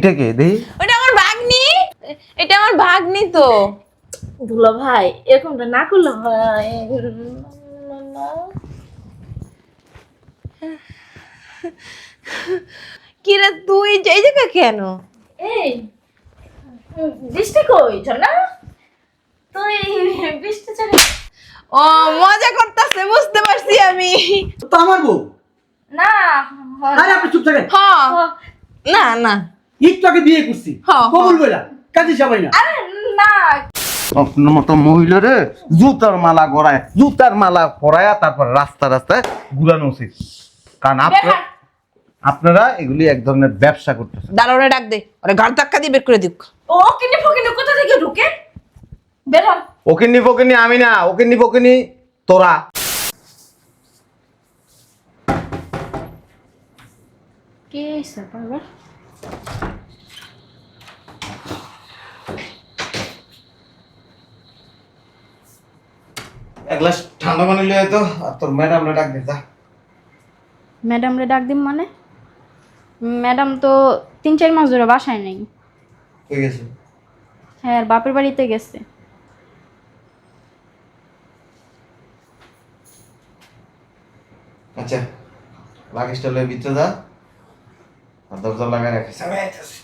এটা কে? দেহি ওটা আমার ভাগ্নি? এটা আমার ভাগ্নি তো। দুলা ভাই এরকমটা না করলে ভাই কি রে তুই? এই জায়গা কেন? এই বৃষ্টি কই? না তুই বৃষ্টি চলে ও মজা করতেছে বুঝতে পারছি আমি। তো আমার বউ? না আরে আপনি চুপ থাকেন। হ্যাঁ হ- না না। একটু আগে বিয়ে করছি। হ্যাঁ, কবুল বইলা কাজী সবাই না। আরে না। আপনার মতো মহিলা রে জুতার মালা গড়ায় জুতার মালা পরায়া তারপর রাস্তা রাস্তায় ঘুরানো উচিত। কারণ আপনার আপনারা এগুলি এক ধরনের ব্যবসা করতেছেন। দাঁড়া ডাক দে ওরে ঘর ধাক্কা দিয়ে বের করে দিক। ও কিনে ফকিনে কোথা থেকে ঢুকে? বের ওকিনি ফকিনি আমি না ওকিনি ফকিনি তোরা। কে বারবার এক গ্লাস ঠান্ডা পানি লিয়ে তো আর তোর ম্যাডাম ডাক দে যা। ম্যাডাম রে ডাক দিম মানে? ম্যাডাম তো তিন চার মাস ধরে বাসায় নেই। হয়ে গেছে? হ্যাঁ আর বাপের বাড়িতে গেছে। আচ্ছা লাগেজটা লয়ে ভিতরে যা আর দরজা লাগাই রাখিস। আমি আইতাছি।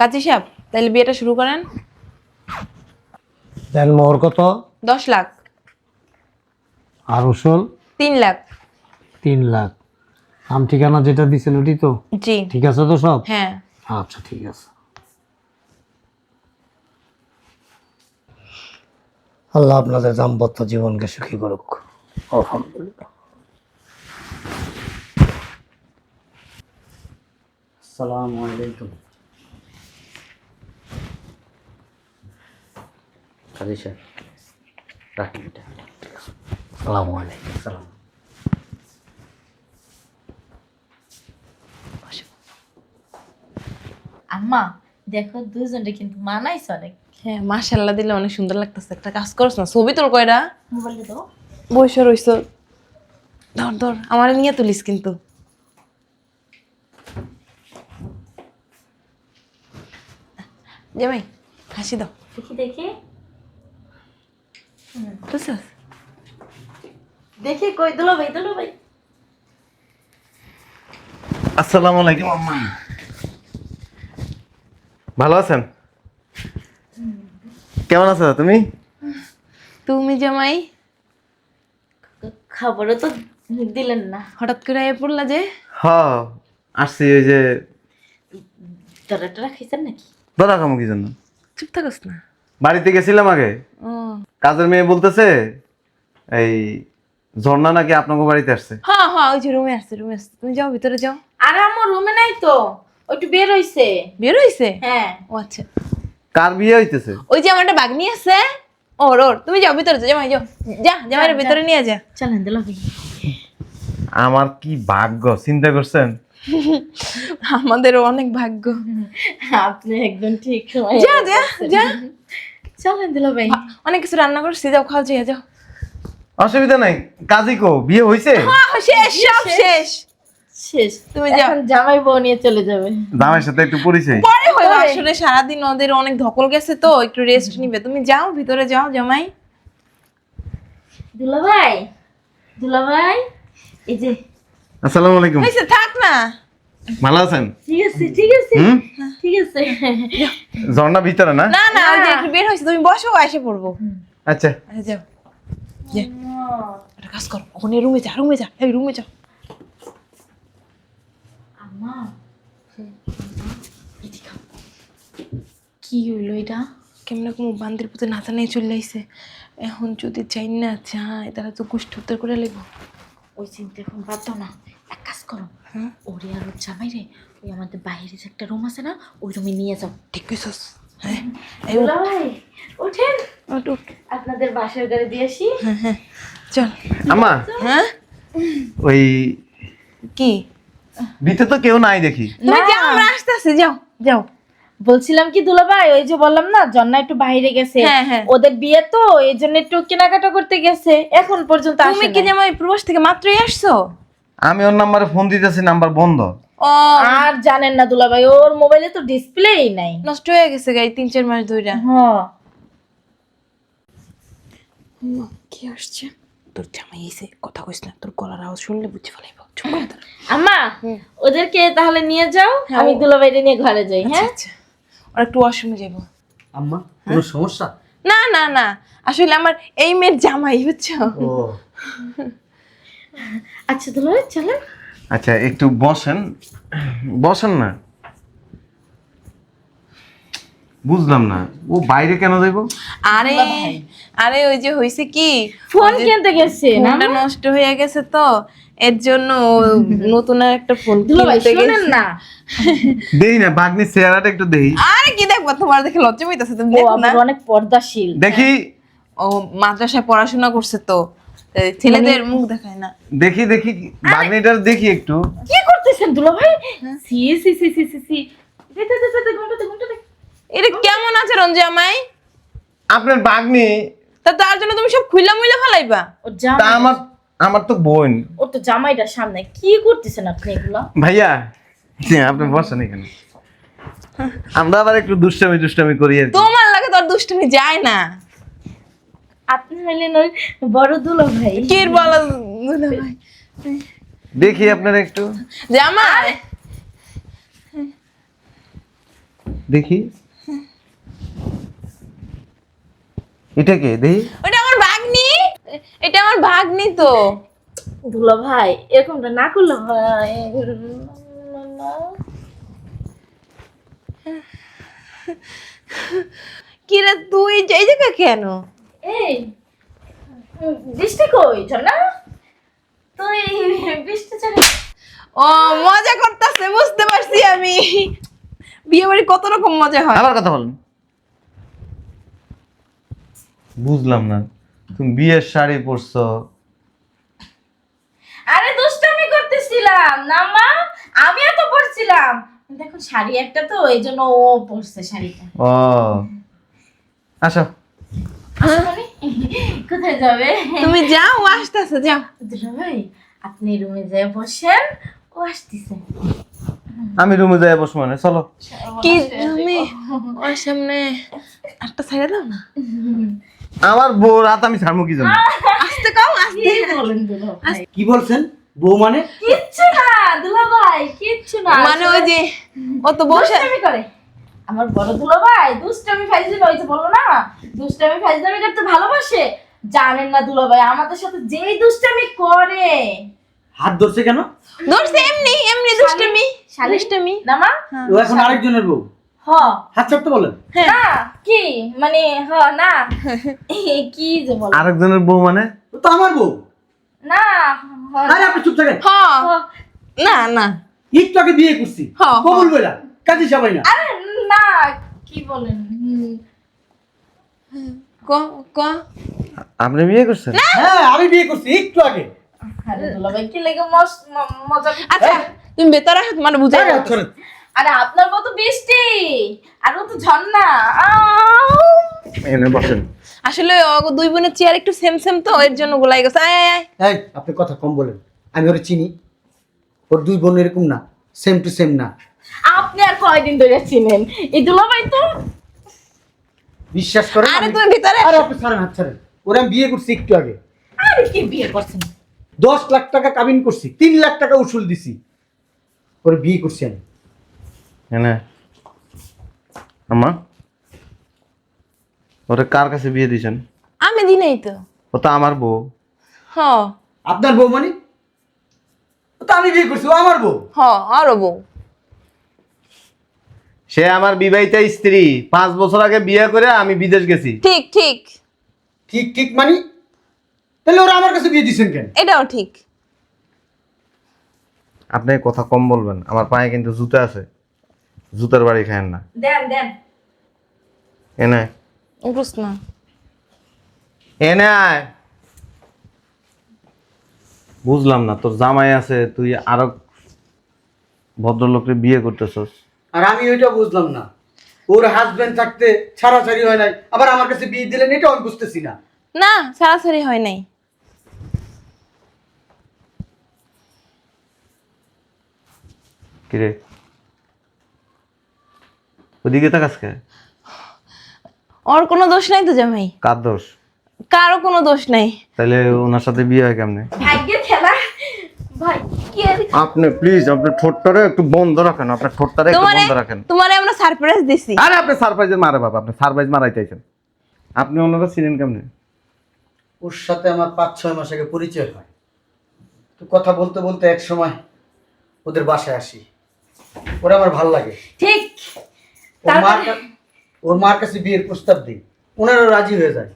কাজী সাহেব তাহলে বিয়েটা শুরু করেন। দেন মোহর কত? দশ লাখ। আর ওষুধ তিন লাখ। তিন লাখ। নাম ঠিকানা যেটা দিছেন ওটি তো? জি। ঠিক আছে তো সব? হ্যাঁ। আচ্ছা ঠিক আছে। আল্লাহ আপনাদের দাম্পত্য জীবনকে সুখী করুক। আলহামদুলিল্লাহ। আসসালামু আলাইকুম। কাজী সাহেব রাখি এটা। আসসালামু আলাইকুম। সালাম আম্মা দেখো দুজনটা কিন্তু মানাইছ অনেক। হ্যাঁ মাশাল্লাহ দিলে অনেক সুন্দর লাগতেছে। একটা কাজ করছ না ছবি তোর কয়টা মোবাইলটা দাও। বসে রইছ ধর ধর আমার নিয়ে তুলিস কিন্তু। জামাই হাসি দাও। দেখি দেখি। বুঝছিস দেখি কই দুলো ভাই দুলো ভাই। আসসালামু আলাইকুম আম্মা। ভালো আছেন? কেমন আছো তুমি? তুমি জামাই? খাবারও তো দিলেন না। হঠাৎ করে এ পড়লা যে? হ আসছি ওই যে তোরা টোরা খাইছেন নাকি? দাদা কামো কি জন্য? চুপ থাকস না। বাড়িতে গেছিলাম আগে। কাজের মেয়ে বলতেছে এই ঝর্ণা নাকি আপনাকে বাড়িতে আসছে? হ্যাঁ হ্যাঁ ওই যে রুমে আসছে রুমে আসছে। তুমি যাও ভিতরে যাও। আর আমার রুমে নাই তো। ওইটু বের হইছে। বের হইছে? হ্যাঁ। ও আচ্ছা। কার বিয়ে হইতেছে? ওই যে আমার একটা বাগনি আছে। ওর ওর। তুমি যাও ভিতরে যাও। জামাই যাও। যা জামাইয়ের ভিতরে নিয়ে যা। চলেন দুলো আমার কি ভাগ্য? চিন্তা করছেন? আমাদের অনেক ভাগ্য। আপনি একদম ঠিক সময় যা যা যা। চলেন দুলো ভাই। অনেক কিছু রান্না করছি যাও খাও যাও যাও। অসুবিধা নাই কাজী কো বিয়ে হইছে? শেষ সব শেষ। শেষ। তুমি যাও। এখন জামাই বউ নিয়ে চলে যাবে। সাথে একটু পরিচয়। পরে হইব আসলে সারাদিন ওদের অনেক ধকল গেছে তো একটু রেস্ট নিবে। তুমি যাও ভিতরে যাও জামাই। দুলা ভাই দুলা ভাই এই যে। আসসালামু আলাইকুম। থাক না। ভালো আছেন ঠিক আছে ঠিক আছে। ঠিক আছে। ঝর্ণা ভিতরে না? না না ওই যে একটু বের হয়েছে তুমি বসো এসে পড়ব। আচ্ছা। আচ্ছা যাও। যা একটা কাজ কর ওখানে রুমে যা রুমে যা এই রুমে যা আম্মা কি হইল এটা? কেমন কোনো বান্দির পুতে নাচা নিয়ে চলে আইছে? এখন যদি চাই না চায় তাহলে তো কুষ্ঠ উত্তর করে লাগবো। ওই চিন্তা এখন বাদ না। করো। হ্যাঁ ওরে আর ওর জামাই রে ওই আমাদের বাইরে যে একটা রুম আছে না ওই রুমে নিয়ে যাও। ঠিক কইছস। হ্যাঁ। ওঠেন। আপনাদের বাসার গাড়ি দিয়ে আসি। হ্যাঁ হ্যাঁ। চল। আমা হ্যাঁ? ওই কি? ভিতরে তো কেউ নাই দেখি। তুমি যাও আমরা আসতেছি যাও যাও। বলছিলাম কি দুলাভাই ওই যে বললাম না জন্না একটু বাইরে গেছে। হ্যাঁ, হ্যাঁ। ওদের বিয়ে তো এই জন্য একটু কেনাকাটা করতে গেছে। এখন পর্যন্ত তুমি কি। জামাই প্রবাস থেকে মাত্রই আসছো? আমি ওর নাম্বারে ফোন দিতেছি নাম্বার বন্ধ। ও আর জানেন না দুলাভাই ওর মোবাইলে তো ডিসপ্লেই নাই। নষ্ট হয়ে গেছে গাই তিন চার মাস ধরে হ্যাঁ কি আসছে? তোর জামাই এসে কথা কইস না তোর গলার আওয়াজ শুনলে বুঝতে ফেলাইব। চুপ করে দাঁড়া। আম্মা ওদেরকে তাহলে নিয়ে যাও হ্যাঁ, আমি ও- দুলাভাইরে নিয়ে ঘরে যাই আচ্ছা হ্যাঁ? আচ্ছা। ওরা একটু ওয়াশরুমে যাব আম্মা কোনো সমস্যা? না না না আসলে আমার এই মেয়ের জামাই বুঝছ? ও। আচ্ছা দুলাভাই চলেন আচ্ছা একটু বসেন। বসেন না। বুঝলাম না। ও বাইরে কেন যাইব? আরে আরে ওই যে হইছে কি? ফোন কিনতে গেছে ফোনটা নষ্ট হয়ে গেছে তো। এর জন্য নতুন আর একটা ফোন কিনতে গেছে। না। দেই না বাগনির চেহারাটা একটু দেই। আরে কি দেখব? তোমার দেখে লজ্জা পাইতেছে তুমি দেখো না। অনেক পর্দাশীল। দেখি। ও মাদ্রাসায় পড়াশোনা করছে তো। ছেলেদের মুখ দেখায় না। দেখি দেখি বাগনিটার দেখি একটু। কি করতেছেন দুলাভাই? সি সি সি সি সি সি। ঘণ্টা দে এটা কেমন আচরণ আপনার বাগনি? তা তার জন্য তুমি সব খুইলা মুইলা ফেলাইবা? ও তা আমার আমার তো বোন। ও তো জামাইটার সামনে। কি করতেছেন আপনি এগুলা? ভাইয়া আপনি বসেন এখানে। আমরা আবার একটু দুষ্টামি দুষ্টামি করি তোমার লাগে তোর দুষ্টুমি যায় না। আপনি হইলেন ওই বড় দুলাভাই কি বলো দুলা ভাই? দেখি আপনার একটু। জামাই! দেখি। এটা কে? দেখি। ওটা আমার ভাগ্নি! এটা আমার ভাগ্নি তো। দুলাভাই এরকমটা না করলে হয়। কি রে তুই এই জায়গা কেন? এই বৃষ্টি কই? না তুই বৃষ্টি ও মজা করতেছে বুঝতে পারছি আমি। বিয়ে বাড়ি কত রকম মজা হয়? আবার কথা বলেন বুঝলাম না তুমি বিয়ের শাড়ি পরছো। আরে দুষ্টামি করতেছিলাম। না মা আমিও তো পড়ছিলাম দেখো শাড়ি একটা তো এই জন্য ও পরছে শাড়িটা। ও আসো। কোথায় যাবে? তুমি যাও ও আসতেছে যাও। ভাই আপনি রুমে যেয়ে বসেন ও আসতেছে। আমি রুমে যাই বসবো মানে চলো। কি তুমি? ওর সামনে একটা ছেড়ে দাও না? আমার বউ রাত আমি ছাড়বো কি জন্য? আসতে কাও আসতে। কি বলেন দুলা ভাই কি বলছেন? বউ মানে? কিচ্ছু না দুলা ভাই কিচ্ছু না। মানে ওই যে ও তো বসে দুষ্টামি করে। আমার বড় দুলো ভাই দুষ্টামি ফাইজলামি ওই যে বলল না দুষ্টামি ফাইজলামি করতে ভালোবাসে? জানেন না দুলো ভাই আমাদের সাথে যেই দুষ্টামি করে। হাত ধরছে কেন? ধরছে এমনি এমনি দুষ্টমি শালি- দুষ্টমি। না মা? ও এখন আরেকজনের বউ। হ। হাত ছাড়তে বলেন। না কি? মানে হ না। কি যে বল। আরেকজনের বউ মানে? ও তো আমার বউ। না আরে আপনি চুপ থাকেন। হ। না না। একটু আগে বিয়ে করছি। হ্যাঁ, হ্যাঁ। কবুল বইলা কাজী সবাই না। আরে না কি বলেন। ক ক। আপনি বিয়ে করছেন? হ্যাঁ। আমি বিয়ে করছি একটু আগে। আরে দুলাভাই কি লেগে মজা আচ্ছা তুমি তোমার বুঝাই আরে আপনার মতো বৃষ্টি আর ও তো ঝর্ণা। এনে বসেন। আসলে দুই বোনের চেয়ার একটু সেম সেম তো এর জন্য গোলাই গেছে। আয় আয় আয়। এই আপনি কথা কম বলেন। আমি ওরে চিনি। ওর দুই বোন এরকম না সেম টু সেম না। আপনি আর কয়দিন ধরে চিনেন? এই দুলাভাই তো বিশ্বাস করেন আরে তুমি ভিতরে আরে আপনি ছাড়েন হাত ছাড়েন। ওরে আমি বিয়ে করছি একটু আগে। আরে কি বিয়ে করছেন? দশ লাখ টাকা কাবিন করছি তিন লাখ টাকা উসুল দিছি। ওরে বিয়ে করছি আমি। এনে আমা ওরে কার কাছে বিয়ে দিয়েছেন? আমি দিনেই তো। ও তো আমার বউ। হ। আপনার বউ মানে? ও তো আমি বিয়ে করছি ও আমার বউ? হ আরও বউ। সে আমার বিবাহিতা স্ত্রী। পাঁচ বছর আগে বিয়ে করে আমি বিদেশ গেছি। ঠিক ঠিক। ঠিক ঠিক মানি? তাহলে ওরা আমার কাছে বিয়ে দিচ্ছেন কেন? এটাও ঠিক। আপনি কথা কম বলবেন। আমার পায়ে কিন্তু জুতা আছে। জুতার বাড়ি খায়েন না। দেন দেন। এনে প্রশ্ন এনে আয়। বুঝলাম না তোর জামাই আছে তুই আরও ভদ্রলোককে বিয়ে করতেছস। আর আমি ওইটা বুঝলাম না। ওর হাজবেন্ড থাকতে ছাড়াছাড়ি হয় নাই। আবার আমার কাছে বিয়ে দিলেন এটা আমি বুঝতেছি না। না সারাসারি হয় নাই। কিরে? ওদিকে তাকাস কে? ওর কোনো দোষ নাই তো জামাই? কার দোষ? কারও কোনো দোষ নাই। তাহলে ওনার সাথে বিয়ে হয় কেমনে? ভাগ্যের খেলা। ভাই আপনি প্লিজ আপনার ঠোঁটটারে একটু বন্ধ রাখেন আপনার ঠোঁটটারে একটু বন্ধ রাখেন। তোমারে আমরা সারপ্রাইজ দিছি। আরে আপনি সারপ্রাইজে মারে বাবা আপনি সারপ্রাইজ মারাই চাইছেন। আপনি ওনারা চিনেন কেমনে? ওর সাথে আমার পাঁচ ছয় মাস আগে পরিচয় হয়। তো কথা বলতে বলতে এক সময় ওদের বাসায় আসি। ওরা আমার ভালো লাগে। ঠিক। ওর মার কা- ওর মার কাছে বিয়ের প্রস্তাব দিই। ওনারও রাজি হয়ে যায়।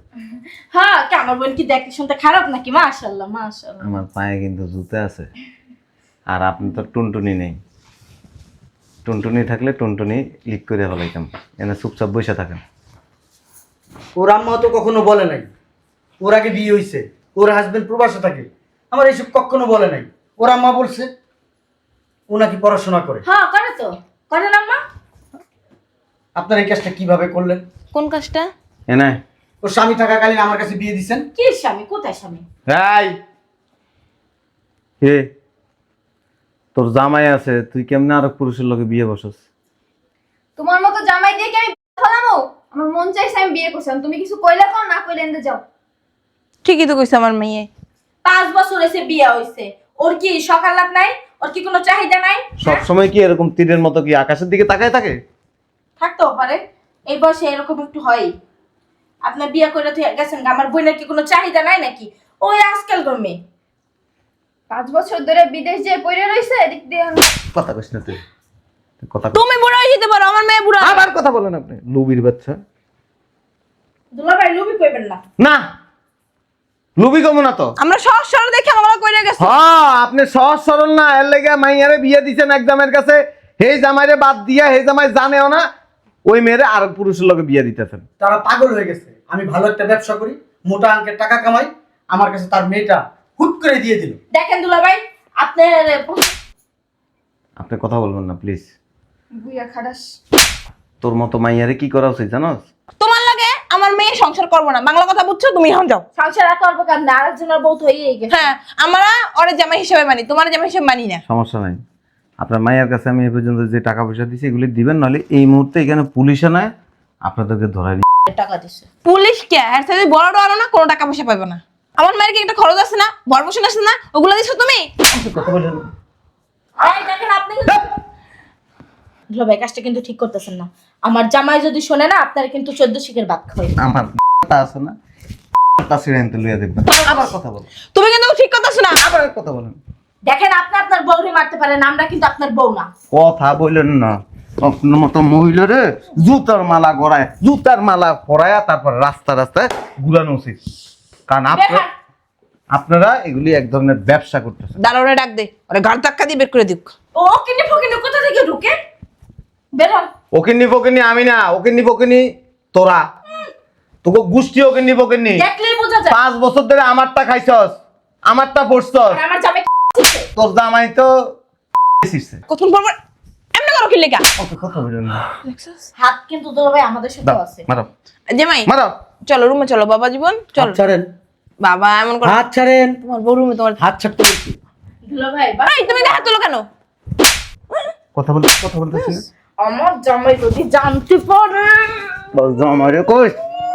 হ্যাঁ আমার বোন কি দেখতে শুনতে খারাপ নাকি? মাশাল্লাহ মাশাল্লাহ আমার পায়ে কিন্তু জুতে আছে। আর আপনি তো টুনটুনি নেই। টুনটুনি থাকলে টুনটুনি লিক করে ফেলাইতাম। এনে চুপচাপ বসে থাকেন। ওর আম্মাও তো কখনো বলে নাই। ওর আগে বিয়ে হয়েছে ওর হাজবেন্ড প্রবাসে থাকে। আমার এইসব কখনো বলে নাই। ওর আম্মা বলছে ও নাকি পড়াশোনা করে। হ্যাঁ করে তো। করে না মা আপনার এই কাজটা কীভাবে করলেন? কোন কাজটা? এনে। ওর স্বামী থাকাকালীন আমার কাছে বিয়ে দিছেন? কি স্বামী? কোথায় স্বামী? এই। হে তোর জামাই আছে তুই কেমনে আরও পুরুষের লোকে বিয়ে বসস? তোমার মতো জামাই দিয়ে কি আমি ফলামো আমার মন চাইছে আমি বিয়ে করছিলাম তুমি কিছু কইলে কও না কইলে এনতে যাও। ঠিকই তো কইছে আমার মেয়ে। পাঁচ বছর এসে বিয়ে হইছে। ওর কি সকাল লাভ নাই? ওর কি কোনো চাহিদা নাই? সব সময় কি এরকম তীরের মতো কি আকাশের দিকে তাকায় থাকে? থাকতেও পারে। এই বয়সে এরকম একটু হয় আপনার বিয়ে করে তো গেছেন গা, আমার বোনের কি কোনো চাহিদা নাই নাকি? ওই আজকাল মেয়ে। পাঁচ বছর ধরে বিদেশ যে পড়ে রইছে এদিক দিয়ে কথা কইস না তুই। কথা তুমি বুড়ো হয়ে যেতে পারো আমার মেয়ে বুড়ো। আবার কথা বলেন আপনি। লুবির বাচ্চা। দুলাভাই লুবি কইবেন না। না। লুবি কমো না তো। আমরা সহজ সরল দেখে আমরা কইরা গেছি। হ্যাঁ আপনি সহজ সরল না এর লেগে মাইয়ারে বিয়ে দিছেন একদমের কাছে। হেই জামাইরে বাদ দিয়া হে জামাই জানেও না ওই মেয়েরে আর পুরুষের লোকে বিয়ে দিতেছেন। তারা পাগল হয়ে গেছে। আমি ভালো একটা ব্যবসা করি মোটা অঙ্কের টাকা কামাই আমার কাছে তার মেয়েটা হুট করে দিয়ে দিল। দেখেন দুলাভাই আপনার আপনি কথা বলবেন না প্লিজ বুইয়া খাটাস তোর মতো মাইয়ারে কি করা উচিত জানোস? তোমার লাগে আমার মেয়ে সংসার করব না। বাংলা কথা বুঝছ? তুমি এখন যাও। সংসার আর করব কেন আরেকজনের বউ তো হয়েই গেছে। হ্যাঁ আমরা ওরে জামাই হিসেবে মানি তোমার জামাই হিসেবে মানি না। সমস্যা নাই। আপনার মাইয়ার কাছে আমি এ পর্যন্ত যে টাকা পয়সা দিছি এগুলি দিবেন নাহলে এই মুহূর্তে এখানে পুলিশে নয় আপনাদেরকে ধরাই টাকা দিছে। পুলিশ কে? আর সাথে বড় আরও না কোনো টাকা পয়সা পাবে না। আমার মায়ের কি একটা খরচ আছে না? বসে আছে না? ওগুলো দিছো তুমি? কথা বলেন এই দেখেন আপনি কাজটা কিন্তু ঠিক করতেছেন না। আমার জামাই যদি শোনে না আপনার কিন্তু চোদ্দ শিখের বাদ খাওয়াই। আমার আছে না? তা ছিঁড়ে লইয়া দেখবেন আবার কথা বলেন তুমি কিন্তু ঠিক করতেছো না। আবার কথা বলেন। দেখেন আপনি আপনার বউরে মারতে পারেন আমরা কিন্তু আপনার বউ না। কথা বললেন না। আপনার মতো মহিলারে জুতার মালা গড়ায় জুতার মালা পরায়া তারপর রাস্তা রাস্তায় ঘুরানো উচিত। কারণ আপনার আপনারা এগুলি এক ধরনের ব্যবসা করতেছেন। দারোরে ডাক দে ওরে ঘাট ধাক্কা দিয়ে বের করে দিক। ও কিনে ফকিনে কোথা থেকে ঢুকে? বের হন ওকিন্নি ফকিন্নি আমি না ওকিন্নি ফকিন্নি তোরা। তোকে গুষ্টি ওকিন্নি ফকিন্নি। দেখলেই বোঝা যায়। পাঁচ বছর ধরে আমারটা খাইছস আমারটা পড়ছস। আর আমার জামাই তোর জামাই তো শিখছে কখন পর এমনি করো কি লেখা অত কথা বলেন না। হাত কিন্তু দুলাভাই আমাদের সাথে আছে। মারো। জামাই। মারো। চলো রুমে চলো বাবা জীবন চলো। ছাড়েন। বাবা এমন করো। হাত ছাড়েন। তোমার বউ রুমে তোমার হাত ছাড়তে বলছি। দুলাভাই বা এই তুমি হাত তোলো কেন? কথা বলতে কথা বলতেছি আমার জামাই যদি জানতে পারে। বলছো আমার কই?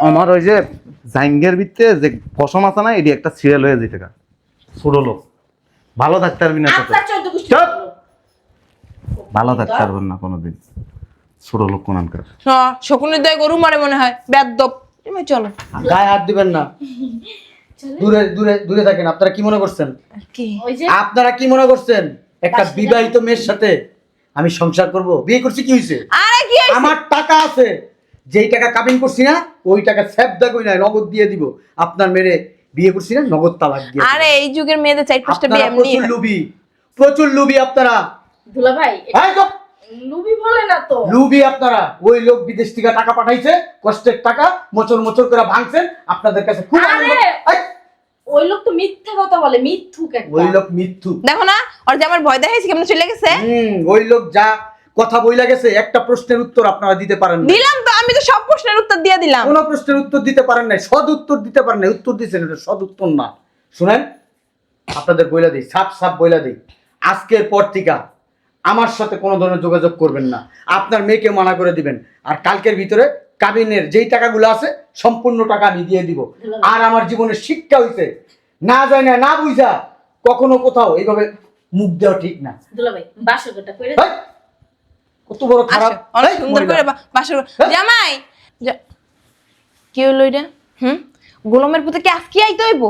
আমার ওই যে জাইঙ্গের ভিতরে যে পশম আছে না এটি একটা সিরিয়াল হয়ে যেতে ছোট লোক। ভালো থাকতে পারবি না চুপ! ভালো থাকতে পারবেন না কোনোদিন। ছোট লোক কোনানকার হ্যাঁ শকুনের দয় গরু মারে মনে হয়। বেদ্যপ তুমি চলো। গায়ে হাত দিবেন না। দূরে দূরে দূরে থাকেন আপনারা কি মনে করছেন? কি? আপনারা কি মনে করছেন? একটা বিবাহিত মেয়ের সাথে আমি সংসার করব। বিয়ে করছি কি হয়েছে আরে কি হয়েছে? আমার টাকা আছে। যেই টাকা কাবিন করছি না ওই টাকা স্যাপ দেখই না নগদ দিয়ে দিব। আপনার মেরে বিয়ে করছি না নগদ তালাক দিয়ে আরে এই যুগের মেয়েদের চার পাঁচটা বিয়ে এমনি প্রচুর লুবি প্রচুর লুবি আপনারা। দুলাভাই এই চুপ! লুবি বলে না তো। লুবি আপনারা ওই লোক বিদেশ থেকে টাকা পাঠাইছে কষ্টের টাকা মোচর মোচর করে ভাঙছেন আপনাদের কাছে খুব আরে! ওই লোক তো মিথ্যা কথা বলে মিথ্যুক একটা। ওই লোক মিথ্যু দেখো না ওর যে আমার ভয় দেখাইছে কেমন চলে গেছে? হুম ওই লোক যা কথা বইলা গেছে একটা প্রশ্নের উত্তর আপনারা দিতে পারেন না দিলাম তো আমি তো সব প্রশ্নের উত্তর দিয়ে দিলাম। কোনো প্রশ্নের উত্তর দিতে পারেন নাই সদ উত্তর দিতে পারেন নাই উত্তর দিচ্ছেন এটা সদ উত্তর না। শুনেন আপনাদের বইলা দিই সাপ সাপ বইলা দিই। আজকের পর থেকে আমার সাথে কোনো ধরনের যোগাযোগ করবেন না। আপনার মেয়েকে মানা করে দিবেন। আর কালকের ভিতরে কাবিনের যেই টাকাগুলো আছে সম্পূর্ণ টাকা আমি দিয়ে দিব। আর আমার জীবনের শিক্ষা হইছে না যায় না না বুঝা কখনো কোথাও এইভাবে মুখ দেওয়া ঠিক না! কত বড় খারাপ। অনেক সুন্দর করে বাসর হ্যাঁ? জামাই! কি হইল এটা? হুম? গোলামের পুতে কি আজকে আইতো হইব?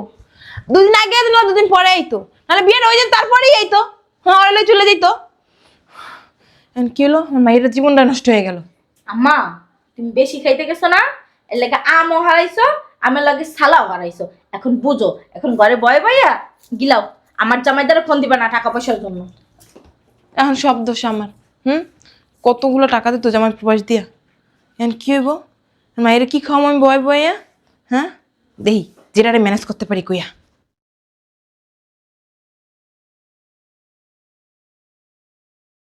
দুদিন আগে আইতো না দুদিন পরে আইতো? নাহলে বিয়ের ওই দিন তারপরেই আইতো। হ্যাঁ ওরা চলে যেত কি হলো? আমার মায়ের জীবনটা নষ্ট হয়ে গেল। আম্মা তুমি বেশি খাইতে গেছো না? এর লাগে আমও হারাইছো আমার লাগে সালাও হারাইছো। এখন বুঝো এখন ঘরে বয়ে বইয়া গিলাও আমার জামাই দ্বারা ফোন দিবা না টাকা পয়সার জন্য। এখন সব দোষ আমার হুম? কতগুলো টাকা দিত জামাই প্রবাস দিয়া। এখন কি হইব? মায়ের কি খাওয়াম আমি বয় বয়া হ্যাঁ? দেহি যেটারে ম্যানেজ করতে পারি কইয়া।